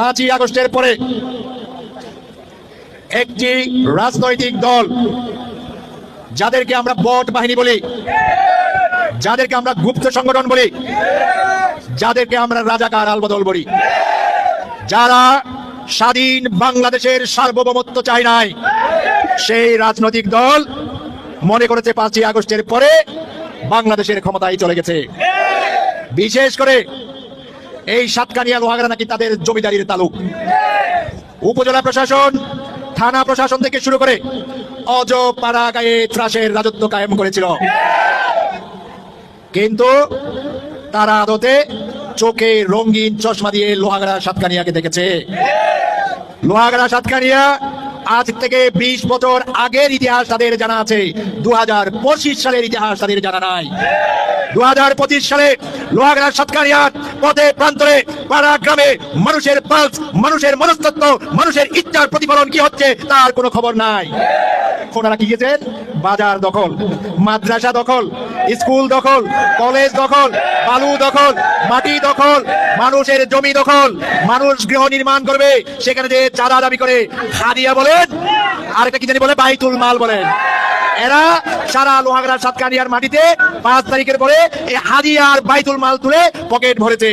পাঁচই আগস্টের পরে একটি রাজনৈতিক দল যাদেরকে আমরা বট বাহিনী বলি, যাদেরকে আমরা গুপ্ত সংগঠন বলি, যাদেরকে আমরা রাজাকার আলবদল বলি, যারা স্বাধীন বাংলাদেশের সার্বভৌমত্ব চায় নাই, সেই রাজনৈতিক দল মনে করেছে পাঁচই আগস্টের পরে বাংলাদেশের ক্ষমতায় চলে গেছে। বিশেষ করে এই সাতকানিয়া লোহাগড়া নাকি তাদের জমিদারির তালুক? উপজেলা প্রশাসন, থানা প্রশাসন থেকে শুরু করে অজ পাড়া গায়ে ত্রাসের রাজত্ব কায়েম করেছিল। কিন্তু তারা আদতে চোখে রঙিন চশমা দিয়ে লোহাগড়া সাতকানিয়াকে দেখেছে। লোহাগড়া সাতকানিয়া আজ থেকে বিশ বছর আগের ইতিহাস তাদের জানা আছে। দু হাজার পঁচিশ সালের ইতিহাস তাদের জানা নাই। দু হাজার পঁচিশ সালে লোহাগড়া সাতকানিয়ার পথে, প্রান্তরে, পাড়া, গ্রামে মানুষের পালস, মানুষের মনস্তত্ব, মানুষের ইচ্ছার প্রতিফলন কি হচ্ছে তার কোনো খবর নাই। ওনারা কি গেছেন? বাজার দখল, মাদ্রাসা দখল, স্কুল দখল, কলেজ দখল, বালু দখল, মাটি দখল, মানুষের জমি দখল, মানুষ গৃহ নির্মাণ করবে, সেখানে যে চাঁদা দাবি করে, হাদিয়া বলেন আর একটা কি জানি বলে? বাইতুল মাল বলেন। এরা সারা লোহাগড়া সাতকানিয়ার মাটিতে পাঁচ তারিখের পরে এই হাদিয়ার বাইতুল মাল তুলে পকেট ভরেছে।